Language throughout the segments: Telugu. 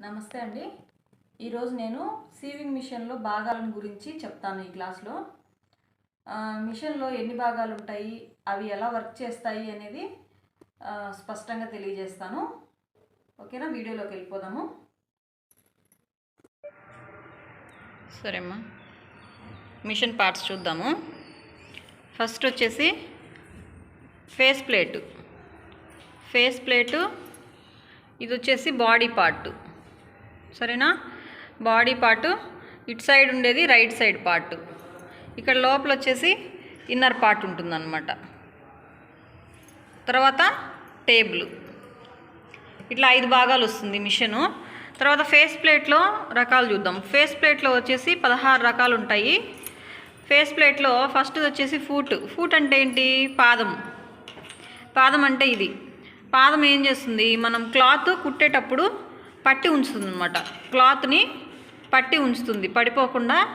నమస్తే అండి. ఈరోజు నేను సీవింగ్ మిషన్లో భాగాలను గురించి చెప్తాను ఈ క్లాస్లో. మిషన్లో ఎన్ని భాగాలు ఉంటాయి అవి ఎలా వర్క్ చేస్తాయి అనేది స్పష్టంగా తెలియజేస్తాను. ఓకేనా? వీడియోలోకి వెళ్ళిపోదాము. సరేమ్మా మిషన్ పార్ట్స్ చూద్దాము. ఫస్ట్ వచ్చేసి ఫేస్ ప్లేటు. ఫేస్ ప్లేటు ఇది వచ్చేసి బాడీ పార్ట్. సరేనా? బాడీ పార్ట్ ఇటు సైడ్ ఉండేది రైట్ సైడ్ పార్ట్. ఇక్కడ లోపల వచ్చేసి ఇన్నర్ పార్ట్ ఉంటుందన్నమాట. తర్వాత టేబుల్. ఇట్లా ఐదు భాగాలు వస్తుంది మిషను. తర్వాత ఫేస్ ప్లేట్లో రకాలు చూద్దాం. ఫేస్ ప్లేట్లో వచ్చేసి పదహారు రకాలు ఉంటాయి. ఫేస్ ప్లేట్లో ఫస్ట్ వచ్చేసి ఫూట్. ఫూట్ అంటే ఏంటి? పాదం. పాదం అంటే ఇది. పాదం ఏం చేస్తుంది? మనం క్లాత్ కుట్టేటప్పుడు పట్టి ఉంచుతుంది అనమాట క్లాత్ని పట్టి ఉంచుతుంది. పడిపోకుండా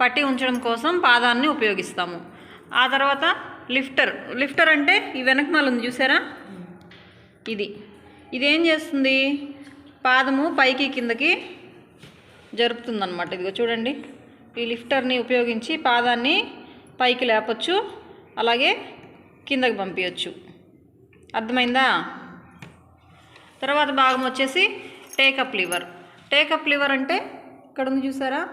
పట్టి ఉంచడం కోసం పాదాన్ని ఉపయోగిస్తాము. ఆ తర్వాత లిఫ్టర్. లిఫ్టర్ అంటే ఈ వెనకమాల ఉంది చూసారా? ఇది. ఇదేం చేస్తుంది? పాదము పైకి కిందకి జరుపుతుందన్నమాట. ఇదిగో చూడండి. ఈ లిఫ్టర్ని ఉపయోగించి పాదాన్ని పైకి లేపచ్చు. అలాగే కిందకి పంపించచ్చు అర్థమైందా? తర్వాత భాగం వచ్చేసి టేకప్ లివర్ టేకప్ లివర్ అంటే ఇక్కడ ఉంది చూసారా?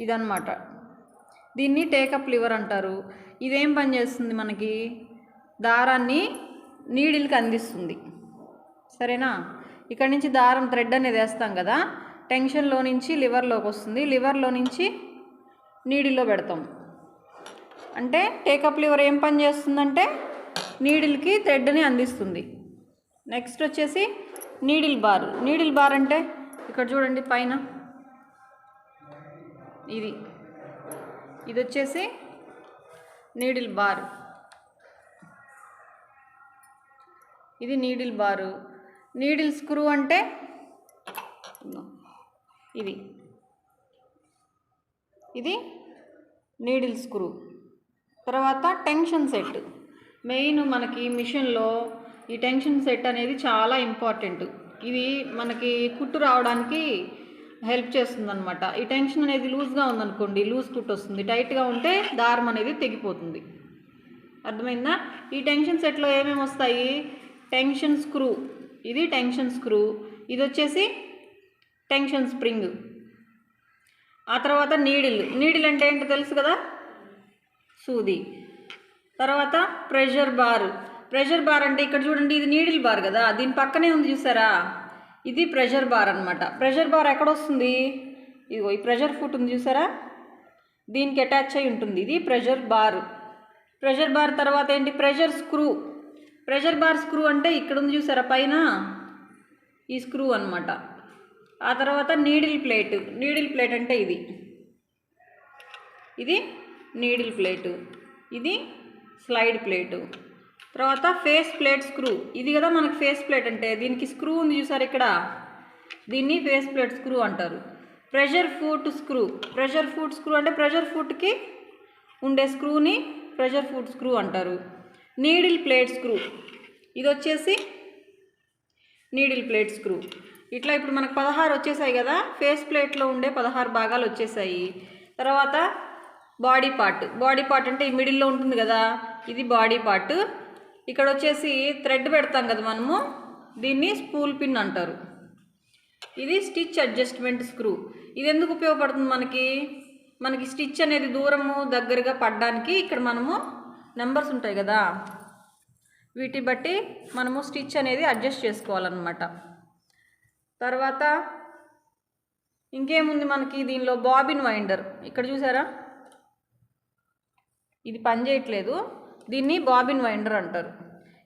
ఇదన్నమాట. దీన్ని టేకప్ లివర్ అంటారు. ఇదేం పని చేస్తుంది మనకి? దారాన్ని నీడిల్కి అందిస్తుంది. సరేనా? ఇక్కడ నుంచి దారం థ్రెడ్ అనేది వేస్తాం కదా? టెన్షన్లో నుంచి లివర్లోకి వస్తుంది. లివర్లో నుంచి నీడిల్లో పెడతాం. అంటే టేకప్ లివర్ ఏం పని చేస్తుందంటే నీడిల్కి థ్రెడ్ని అందిస్తుంది. నెక్స్ట్ వచ్చేసి నీడిల్ బార్ నీడిల్ బార్ అంటే ఇక్కడ చూడండి పైన. ఇది. ఇది వచ్చేసి నీడిల్ బార్ ఇది నీడిల్ బారు నీడిల్ స్క్రూ అంటే ఇది. ఇది నీడిల్ స్క్రూ తర్వాత టెన్షన్ సెట్ మెయిన్ మనకి మిషన్లో ఈ టెన్షన్ సెట్ అనేది చాలా ఇంపార్టెంట్. ఇది మనకి కుట్టు రావడానికి హెల్ప్ చేస్తుంది అనమాట ఈ టెన్షన్ అనేది లూజ్గా ఉందనుకోండి లూజ్ కుట్టు వస్తుంది. టైట్గా ఉంటే దారం అనేది తెగిపోతుంది. అర్థమైందా? ఈ టెన్షన్ సెట్లో ఏమేమి వస్తాయి? Tension screw. ఇది టెన్షన్ స్క్రూ. ఇది వచ్చేసి టెన్షన్ స్ప్రింగ్. ఆ తర్వాత నీడిల్. నీడిల్ అంటే ఏంటో తెలుసు కదా? సూది. తర్వాత ప్రెషర్ బార్. ప్రెషర్ బార్ అంటే ఇక్కడ చూడండి ఇది నీడిల్ బార్ కదా దీని పక్కనే ఉంది చూసారా? ఇది ప్రెషర్ బార్ అనమాట ప్రెషర్ బార్ ఎక్కడ వస్తుంది? ఇదిగో ఈ ప్రెషర్ ఫుట్ ఉంది చూసారా? దీనికి అటాచ్ అయి ఉంటుంది ఇది ప్రెషర్ బార్. ప్రెషర్ బార్ తర్వాత ఏంటి? Pressure screw. Pressure bar screw అంటే ఇక్కడ ఉంది చూసారా? పైన ఈ స్క్రూ అనమాట ఆ తర్వాత నీడిల్ ప్లేట్. నీడిల్ ప్లేట్ అంటే ఇది. ఇది నీడిల్ ప్లేటు. ఇది స్లైడ్ ప్లేటు. తర్వాత ఫేస్ ప్లేట్ స్క్రూ. ఇది కదా మనకి ఫేస్ ప్లేట్ అంటే దీనికి స్క్రూ ఉంది చూసారు ఇక్కడ? దీన్ని ఫేస్ ప్లేట్ స్క్రూ అంటారు. Pressure foot screw. Pressure foot screw అంటే ప్రెషర్ ఫుట్కి ఉండే స్క్రూని ప్రెషర్ ఫుట్ స్క్రూ అంటారు. Needle plate screw. ఇది వచ్చేసి నీడిల్ ప్లేట్ స్క్రూ. ఇట్లా ఇప్పుడు మనకు పదహారు వచ్చేసాయి కదా ఫేస్ ప్లేట్లో ఉండే పదహారు భాగాలు వచ్చేసాయి. తర్వాత బాడీ పార్ట్. బాడీ పార్ట్ అంటే ఈ మిడిల్లో ఉంటుంది కదా ఇది బాడీ పార్ట్. ఇక్కడ వచ్చేసి థ్రెడ్ పెడతాం కదా మనము. దీన్ని స్పూల్ పిన్ అంటారు. ఇది స్టిచ్ అడ్జస్ట్మెంట్ స్క్రూ. ఇది ఎందుకు ఉపయోగపడుతుంది మనకి? మనకి స్టిచ్ అనేది దూరము దగ్గరగా పడడానికి ఇక్కడ మనము నెంబర్స్ ఉంటాయి కదా. వీటి బట్టి మనము స్టిచ్ అనేది అడ్జస్ట్ చేసుకోవాలన్నమాట. తర్వాత ఇంకేముంది మనకి? దీనిలో బాబిన్ వైండర్. ఇక్కడ చూసారా? ఇది పనిచేయట్లేదు. దీన్ని బాబిన్ వైండర్ అంటారు.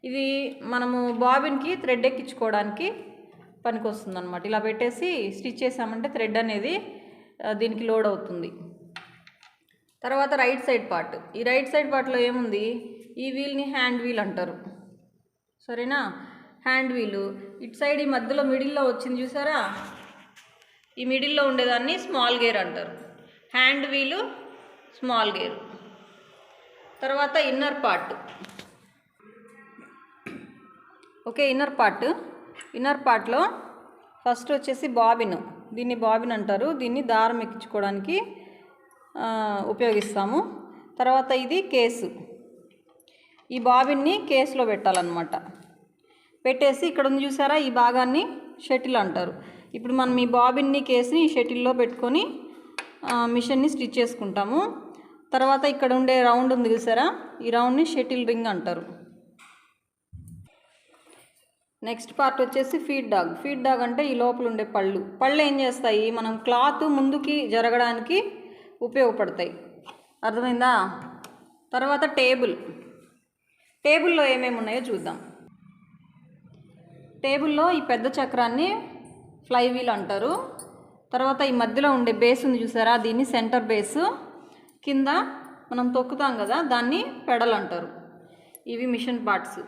ఇది మనము బాబిన్కి థ్రెడ్ ఎక్కించుకోవడానికి పనికొస్తుంది అనమాట ఇలా పెట్టేసి స్టిచ్ చేసామంటే థ్రెడ్ అనేది దీనికి లోడ్ అవుతుంది. తర్వాత రైట్ సైడ్ పార్ట్. ఈ రైట్ సైడ్ పార్ట్లో ఏముంది? ఈ వీల్ని హ్యాండ్ వీల్ అంటారు. సరేనా? హ్యాండ్ వీలు. ఇటు సైడ్ ఈ మధ్యలో మిడిల్లో వచ్చింది చూసారా? ఈ మిడిల్లో ఉండేదాన్ని స్మాల్ గేర్ అంటారు. Hand wheel small gear. తర్వాత inner part okay inner part inner పార్ట్లో ఫస్ట్ వచ్చేసి బాబిన్ దీన్ని బాబిన్ అంటారు. దీన్ని దారం ఎక్కించుకోవడానికి ఉపయోగిస్తాము. తర్వాత ఇది కేసు ఈ బాబిన్ని కేసులో పెట్టాలన్నమాట. పెట్టేసి ఇక్కడ ఉంది చూసారా? ఈ భాగాన్ని షటిల్ అంటారు. ఇప్పుడు మనం ఈ బాబిన్ని కేసుని ఈ షటిల్లో పెట్టుకొని మిషన్ని స్టిచ్ చేసుకుంటాము. తర్వాత ఇక్కడ ఉండే రౌండ్ ఉంది చూసారా? ఈ రౌండ్ని షటిల్ రింగ్ అంటారు. నెక్స్ట్ పార్ట్ వచ్చేసి ఫీడ్ డాగ్. ఫీడ్ డాగ్ అంటే ఈ లోపల ఉండే పళ్ళు. పళ్ళు ఏం చేస్తాయి? మనం క్లాత్ ముందుకి జరగడానికి ఉపయోగపడతాయి. అర్థమైందా? తర్వాత టేబుల్. టేబుల్లో ఏమేమి ఉన్నాయో చూద్దాం. టేబుల్లో ఈ పెద్ద చక్రాన్ని ఫ్లై వీల్ అంటారు. తర్వాత ఈ మధ్యలో ఉండే బేస్ ఉంది చూసారా? దీన్ని సెంటర్ బేస్. కింద మనం తొక్కుతాం కదా దాన్ని పెడల్ అంటారు ఇవి మిషన్ పార్ట్స్.